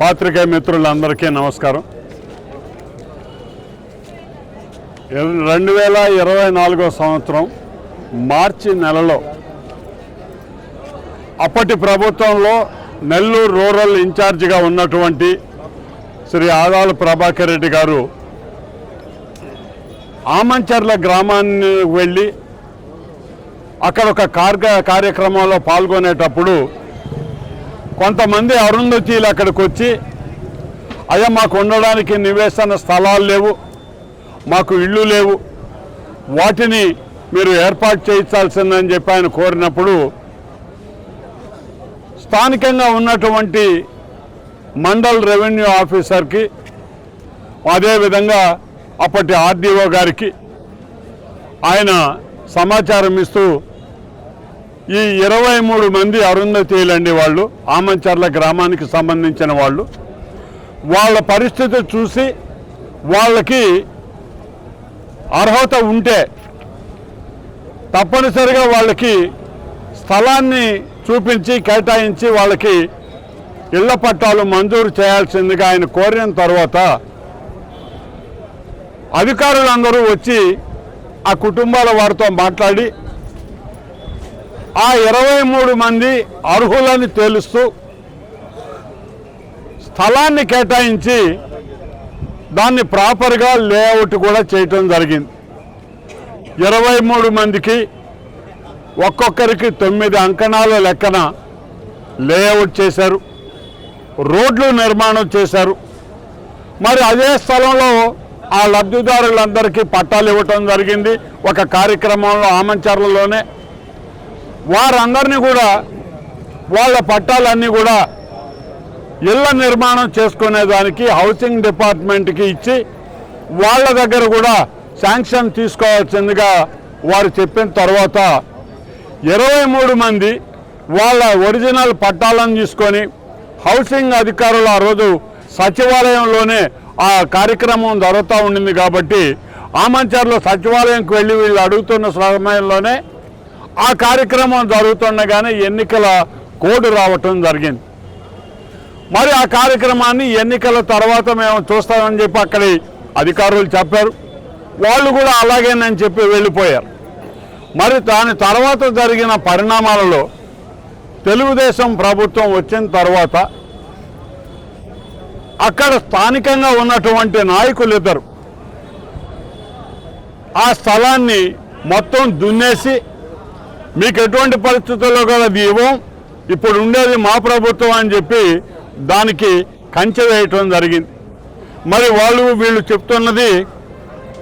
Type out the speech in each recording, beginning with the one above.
పాత్రికేయ మిత్రులందరికీ నమస్కారం. రెండు వేల ఇరవై నాలుగో సంవత్సరం మార్చి నెలలో అప్పటి ప్రభుత్వంలో నెల్లూరు రూరల్ ఇన్ఛార్జిగా ఉన్నటువంటి శ్రీ ఆదాల ప్రభాకర్ రెడ్డి గారు ఆమంచర్ల గ్రామాన్ని వెళ్ళి అక్కడ ఒక కార్య కార్యక్రమంలో పాల్గొనేటప్పుడు కొంతమంది అరుంధతీలు అక్కడికి వచ్చి అయ్యా మాకు ఉండడానికి నివేశన స్థలాలు లేవు మాకు ఇళ్ళు లేవు వాటిని మీరు ఏర్పాటు చేయించాల్సిందని చెప్పి ఆయన కోరినప్పుడు స్థానికంగా ఉన్నటువంటి మండల్ రెవెన్యూ ఆఫీసర్కి అదేవిధంగా అప్పటి ఆర్డీఓ గారికి ఆయన సమాచారం ఇస్తూ ఈ ఇరవై మూడు మంది అరుంధతీయులండి వాళ్ళు ఆమంచర్ల గ్రామానికి సంబంధించిన వాళ్ళు. వాళ్ళ పరిస్థితి చూసి వాళ్ళకి అర్హత ఉంటే తప్పనిసరిగా వాళ్ళకి స్థలాన్ని చూపించి కేటాయించి వాళ్ళకి ఇళ్ళ పట్టాలు మంజూరు చేయాల్సిందిగా ఆయన కోరిన తర్వాత అధికారులందరూ వచ్చి ఆ కుటుంబాల వారితో మాట్లాడి ఆ ఇరవై మూడు మంది అర్హులని తేలుస్తూ స్థలాన్ని కేటాయించి దాన్ని ప్రాపర్గా లేఅవుట్ కూడా చేయటం జరిగింది. ఇరవై మూడు మందికి ఒక్కొక్కరికి తొమ్మిది అంకణాల లెక్కన లేఅవుట్ చేశారు. రోడ్లు నిర్మాణం చేశారు. మరి అదే స్థలంలో ఆ లబ్ధిదారులందరికీ పట్టాలు ఇవ్వటం జరిగింది. ఒక కార్యక్రమంలో ఆమంచర్లలోనే వారందరినీ కూడా వాళ్ళ పట్టాలన్నీ కూడా ఇళ్ళ నిర్మాణం చేసుకునేదానికి హౌసింగ్ డిపార్ట్మెంట్కి ఇచ్చి వాళ్ళ దగ్గర కూడా శాంక్షన్ తీసుకోవాల్సిందిగా వారు చెప్పిన తర్వాత ఇరవై మూడు మంది వాళ్ళ ఒరిజినల్ పట్టాలను తీసుకొని హౌసింగ్ అధికారులు ఆ రోజు సచివాలయంలోనే ఆ కార్యక్రమం జరుగుతూ ఉండింది కాబట్టి ఆమంచర్లో సచివాలయంకి వెళ్ళి వీళ్ళు అడుగుతున్న సమయంలోనే ఆ కార్యక్రమం జరుగుతుండగానే ఎన్నికల కోడ్ రావటం జరిగింది. మరి ఆ కార్యక్రమాన్ని ఎన్నికల తర్వాత మేము చూస్తామని చెప్పి అక్కడి అధికారులు చెప్పారు. వాళ్ళు కూడా అలాగేనని చెప్పి వెళ్ళిపోయారు. మరి దాని తర్వాత జరిగిన పరిణామాలలో తెలుగుదేశం ప్రభుత్వం వచ్చిన తర్వాత అక్కడ స్థానికంగా ఉన్నటువంటి నాయకులు ఇద్దరు ఆ స్థలాన్ని మొత్తం దున్నేసి మీకు ఎటువంటి పరిస్థితుల్లో కూడా అది ఇవ్వం ఇప్పుడు ఉండేది మా ప్రభుత్వం అని చెప్పి దానికి కంచె వేయటం జరిగింది. మరి వాళ్ళు వీళ్ళు చెప్తున్నది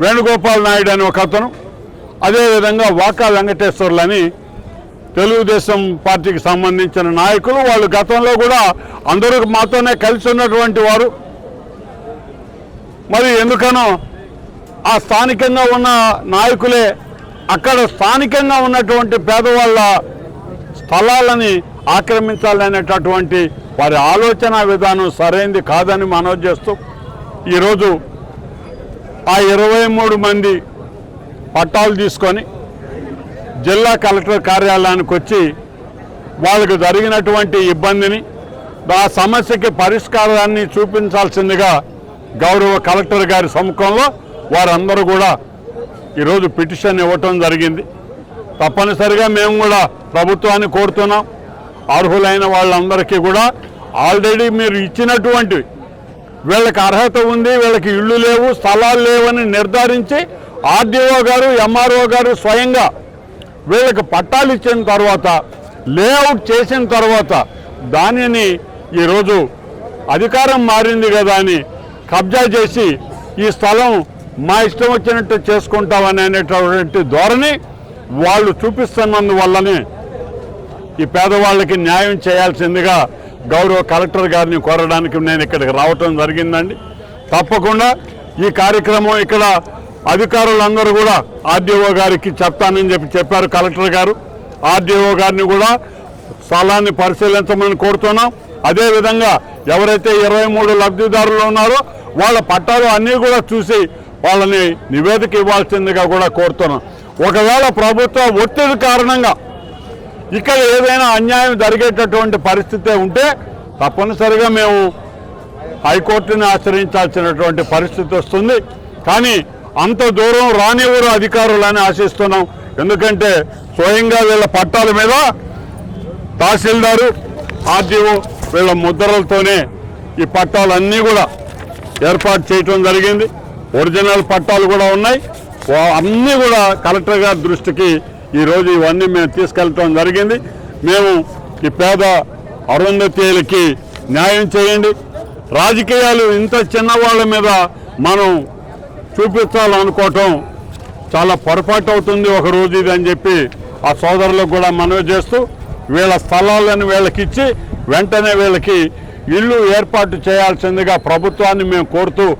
వేణుగోపాల్ నాయుడు అని ఒక అతను అదేవిధంగా వాకా వెంకటేశ్వర్లు అని తెలుగుదేశం పార్టీకి సంబంధించిన నాయకులు. వాళ్ళు గతంలో కూడా అందరూ మాతోనే కలిసి ఉన్నటువంటి వారు. మరి ఎందుకనో ఆ స్థానికంగా ఉన్న నాయకులే అక్కడ స్థానికంగా ఉన్నటువంటి పేదవాళ్ళ స్థలాలని ఆక్రమించాలనేటటువంటి వారి ఆలోచన విధానం సరైంది కాదని మనవి చేస్తూ ఈరోజు ఆ ఇరవై మూడు మంది పట్టాలు తీసుకొని జిల్లా కలెక్టర్ కార్యాలయానికి వచ్చి వాళ్ళకు జరిగినటువంటి ఇబ్బందిని ఆ సమస్యకి పరిష్కారాన్ని చూపించాల్సిందిగా గౌరవ కలెక్టర్ గారి సముఖంలో వారందరూ కూడా ఈరోజు పిటిషన్ ఇవ్వటం జరిగింది. తప్పనిసరిగా మేము కూడా ప్రభుత్వాన్ని కోరుతున్నాం. అర్హులైన వాళ్ళందరికీ కూడా ఆల్రెడీ మీరు ఇచ్చినటువంటి వీళ్ళకి అర్హత ఉంది వీళ్ళకి ఇళ్ళు లేవు స్థలాలు లేవని నిర్ధారించి ఆర్డీఓ గారు ఎంఆర్ఓ గారు స్వయంగా వీళ్ళకి పట్టాలు ఇచ్చిన తర్వాత లేఅవుట్ చేసిన తర్వాత దానిని ఈరోజు అధికారం మారింది కదా అని కబ్జా చేసి ఈ స్థలం మా ఇష్టం వచ్చినట్టు చేసుకుంటామని అనేటటువంటి ధోరణి వాళ్ళు చూపిస్తున్నందువల్లనే ఈ పేదవాళ్ళకి న్యాయం చేయాల్సిందిగా గౌరవ కలెక్టర్ గారిని కోరడానికి నేను ఇక్కడికి రావటం జరిగిందండి. తప్పకుండా ఈ కార్యక్రమం ఇక్కడ అధికారులందరూ కూడా ఆర్డీఓ గారికి చెప్తానని చెప్పి చెప్పారు కలెక్టర్ గారు. ఆర్డీఓ గారిని కూడా స్థలాన్ని పరిశీలించమని కోరుతున్నాం. అదేవిధంగా ఎవరైతే ఇరవై మూడు లబ్ధిదారులు ఉన్నారో వాళ్ళ పట్టాలు అన్నీ కూడా చూసి వాళ్ళని నివేదిక ఇవ్వాల్సిందిగా కూడా కోరుతున్నాం. ఒకవేళ ప్రభుత్వ ఒత్తిడి కారణంగా ఇక్కడ ఏదైనా అన్యాయం జరిగేటటువంటి పరిస్థితి ఉంటే తప్పనిసరిగా మేము హైకోర్టుని ఆశ్రయించాల్సినటువంటి పరిస్థితి వస్తుంది. కానీ అంత దూరం రానివ్వరు అధికారులని ఆశిస్తున్నాం. ఎందుకంటే స్వయంగా వీళ్ళ పట్టాల మీద తహసీల్దారు ఆర్డీఓ వీళ్ళ ముద్రలతోనే ఈ పట్టాలన్నీ కూడా ఏర్పాటు చేయటం జరిగింది. ఒరిజినల్ పట్టాలు కూడా ఉన్నాయి. వా- అన్నీ కూడా కలెక్టర్ గారి దృష్టికి ఈరోజు ఇవన్నీ మేము తీసుకెళ్ళటం జరిగింది. మేము ఈ పేద అరుంధతీయులకి న్యాయం చేయండి. రాజకీయాలు ఇంత చిన్నవాళ్ళ మీద మనం చూపించాలనుకోవటం చాలా పొరపాటు అవుతుంది. ఒక రోజు ఇది అని చెప్పి ఆ సోదరులకు కూడా మనవి చేస్తూ వీళ్ళ స్థలాలను వీళ్ళకి ఇచ్చి వెంటనే వీళ్ళకి ఇల్లు ఏర్పాటు చేయాల్సిందిగా ప్రభుత్వాన్ని మేము కోరుతూ